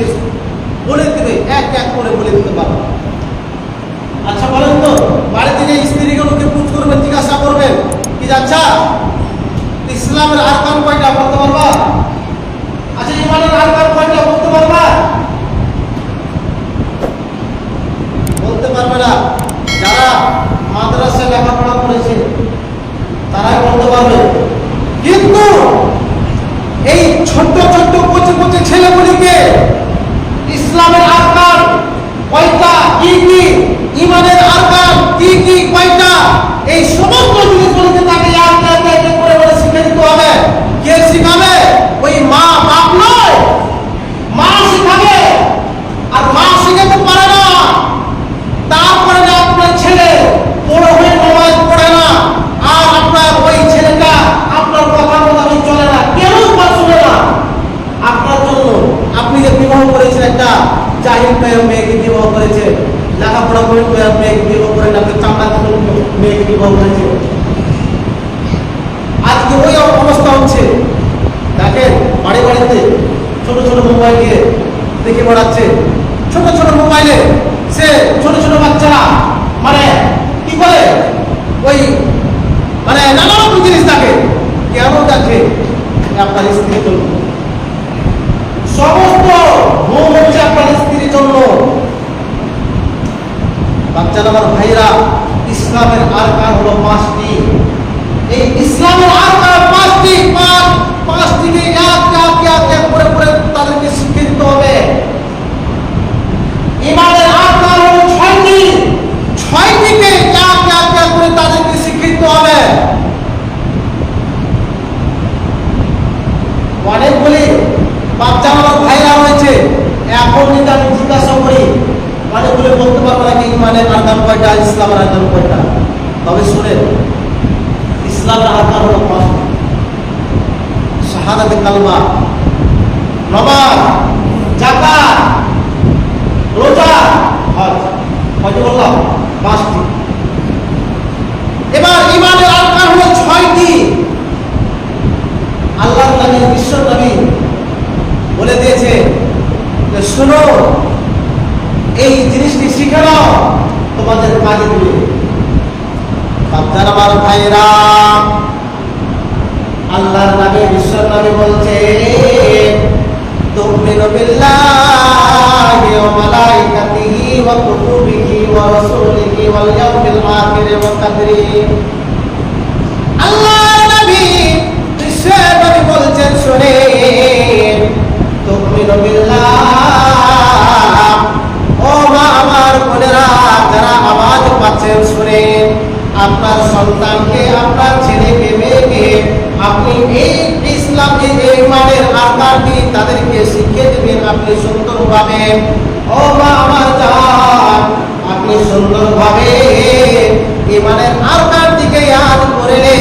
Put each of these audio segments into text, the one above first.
আপনাদেরকে বলে দেবে, এক এক করে বলে দিতে পারব আচ্ছা বলেন তো, বাড়িতে যে স্ত্রীগুলোকে পুজ করবেন জিজ্ঞাসা করবেন কি আচ্ছা ইসলামের আরকান কয়টা বলতে পারবা? আচ্ছা ইমানের আরকান কয়টা বলতে পারবা? বলতে পারবে না। যারা মাদ্রাসায় লেখাপড়া করেছে, তারাই বলতে পারবে। কিন্তু এই ছোট্ট ছোট্ট কচি কচি ছেলেগুলিকে ইসলামের আরকান কয়টা কি কি ইমানের আরকান কি কি কয়টা এই সমস্ত জিনিসগুলোকে তাকে এক এক এক এক করে করে শিখে দিতে হবে কে শিখাবে ওই মা বাপ নয় মা শিখাবে আর মা শিখাতে পারে না তারপরে না আপনার ছেলে বড় হয়ে নামাজ পড়ে না আর আপনার ওই ছেলেটা আপনার কথা মোতাবেক চলে না কেন তা শুনে না আপনার জন্য আপনি যে বিবাহ করেছেন একটা জাহিল মেয়ে মেয়েকে বিবাহ করেছে, লেখাপড়া করে মেয়েকে বিবাহ করেন আপনি চামড়া করে মেয়েকে বিবাহ করেছে। আজকে ওই অবস্থা হচ্ছে। দেখেন, বাড়ি বাড়িতে ছোট ছোট মোবাইল দিয়ে দেখে বেড়াচ্ছে। ছোট ছোট মোবাইলে সে ছোট ছোট বাচ্চারা মানে কি করে ওই মানে নানা রকম জিনিস দেখে কেন দেখে আপনার স্ত্রীর জন্য সমস্ত ঘুম হচ্ছে আপনার স্ত্রীর জন্য বাচ্চারা আমার ভাইরা ইসলামের আরকান হলো পাঁচটি এই ইসলামের আরকান পাঁচটি পাঁচ পাঁচটিকে এক এক এক এক করে করে তাদেরকে শিক্ষা দিতে হবে ইমানের আরকান হলো ছয়টি ছয়টিকে এক এক এক করে তাদেরকে শিক্ষিত হবে অনেকগুলি বাচ্চা আমার ভাইরা হয়েছে এখন যদি আমি জিজ্ঞাসা করি অনেকগুলি বলতে পারব নাকি ইমানের আরকান কয়টা, ইসলামের আরকান কয়টা? তবে শুনে ইসলামের আরকান হলো পাঁচটা শাহাদাতে কালমা। নমাজ জাকাত রোজা হজ কয়টি বললাম পাঁচটি এবার ইমানের আরকান হলো ছয়টি আল্লাহ নবী বিশ্ব নবী বলে দিয়েছে যে শোনো এই জিনিসটি শিখে নাও তোমাদের কাজে দিবে বাচ্চার আমার ভাইরা আল্লাহর নামে, বিশ্বর নামে বলছে, তুমিনু বিল্লাহি ওয়া মালাইকাতিহি ওয়া কুতুবিহি ওয়া রাসূলিহি আওয়াজ পাচ্ছেন শুনে আপনার সন্তানকে, আপনার ছেলেকে, মেয়েকে আপনি এই ইসলাম এই ইমানের আকারটি তাদেরকে শিখিয়ে দেবেন। আপনি সুন্দরভাবে, ও মা, আমার জান, আপনি সুন্দরভাবে ইমানের আকার দিকে ইয়াদ করলে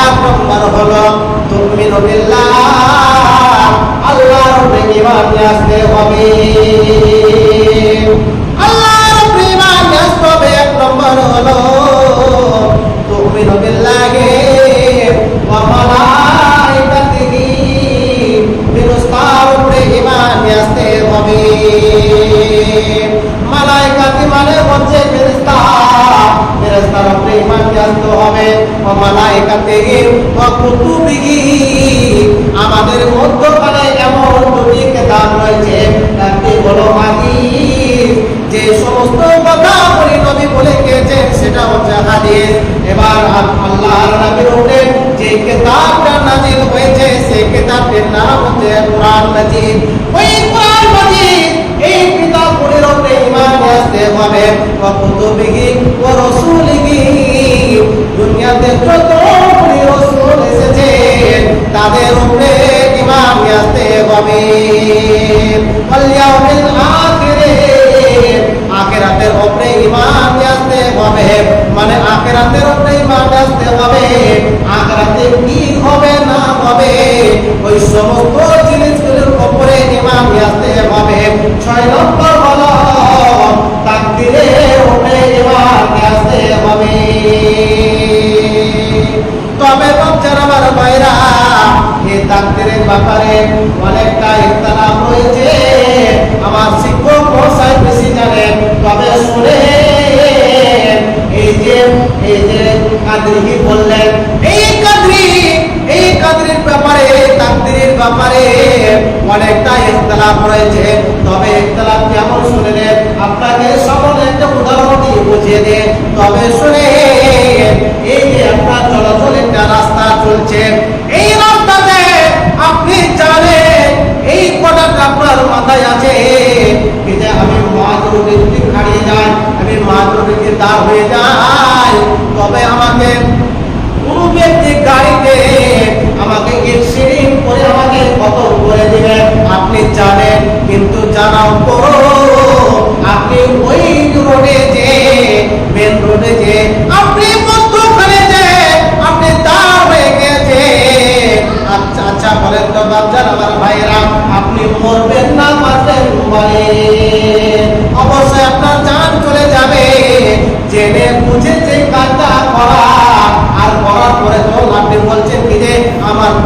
এক নম্বর হলো তুমি রবিল্লাহ আল্লাহর ইমান আসতে হবে। হলো তুমি হবে মালাইকাতি মানে হচ্ছে ফেরেশতা ফেরেশতার উপরে ইমান নিয়ে আসতে হবে আমাদের মধ্যখানে এমন দুটি কিতাব রয়েছে যে সমস্ত এবার আল- আল্লাহর নবীর উপরে যে কিতাবটা হয়েছে সেই নাম হচ্ছে মাজিদ। ওই মাজিদ এই কিতাবগুলির উপরে ঈমান আসতে হবে। ওয়া কুতুবিহি ওয়া রাসূলিহি। দুনিয়াতে যতগুলি রাসূল এসেছে, তাদের উপরে ঈমান আসতে হবে। ওয়াল আখিরে। আখেরাতের উপরে ঈমান আসতে হবে। মানে আখেরাতের উপরে আসতে হবে। আগ্রাতে কি হবে না হবে? ওই সমস্ত জিনিসগুলোর উপরে ইমান আসতে হবে। ছয় নম্বর হলো, তাকদিরে উঠে ইমান আসতে হবে। তবে বাচ্চারা, আমার বাইরা এই তাকদিরের ব্যাপারে অনেকটা ইতালাম রয়েছে আমার শিক্ষক মশাই বেশি জানেন তবে শুনে, এই যে এই যে কাদরিহি বললেন, এই কাদরি এই কাদরির ব্যাপারে, তাকদিরের ব্যাপারে অনেকটা ইখতলাফ রয়েছে। তবে ইখতলাফ কেমন শুনে নেন আপনাকে সকল একটা উদাহরণ দিয়ে বুঝিয়ে দে। তবে শুনে, এই যে আপনার চলাচলের রাস্তা চলছে তবে আমাকে কোনো ব্যক্তি গাড়িতে আমাকে এক্সিডেন্ট করে আমাকে কত করে দেবেন, আপনি জানেন, কিন্তু জানাও করো।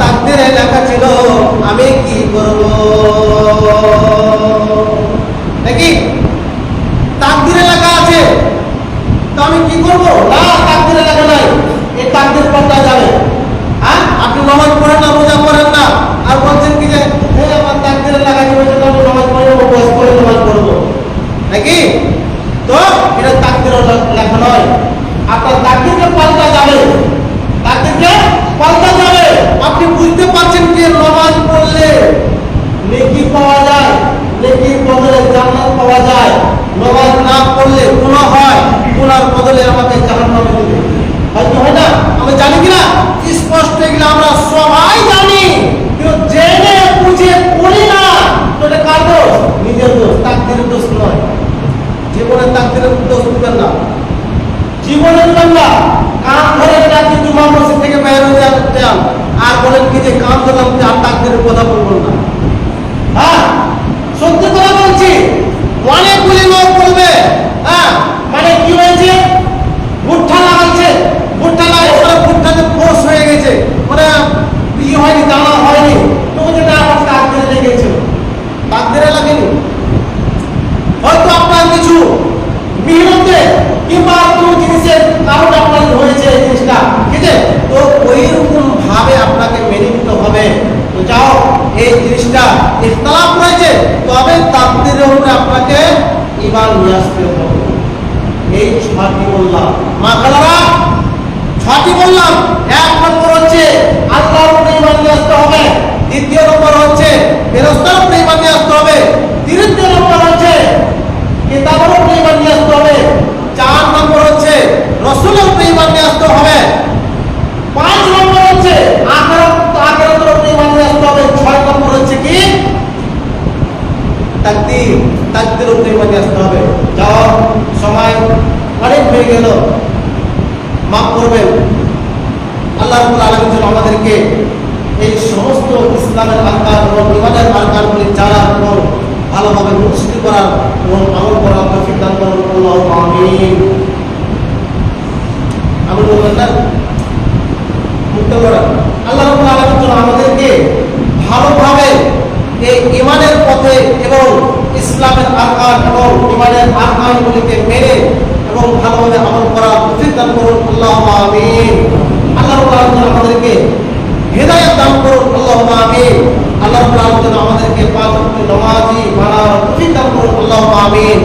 তাকদিরে লেখা ছিল। আমি কি করব? নিয়ে আসতে হবে। এই ছটি বললাম। মা কালারা ছটি বললাম। এক নম্বর হচ্ছে, আল্লাহর উপরে ইমান নিয়ে আসতে হবে। দ্বিতীয় নম্বর হচ্ছে ফেরস্তা ইসলামের আকার এবং ইমানের আকারগুলিকে মেনে এবং ভালোভাবে আমল করা উচিত দান করুন আল্লাহ আমিন। আল্লাহ আমাদেরকে হৃদয় দান করুন আল্লাহ আমিন। আল্লাহ আমাদেরকে পাঁচ নামাজি বানার উচিত দান করুন আল্লাহ আমিন।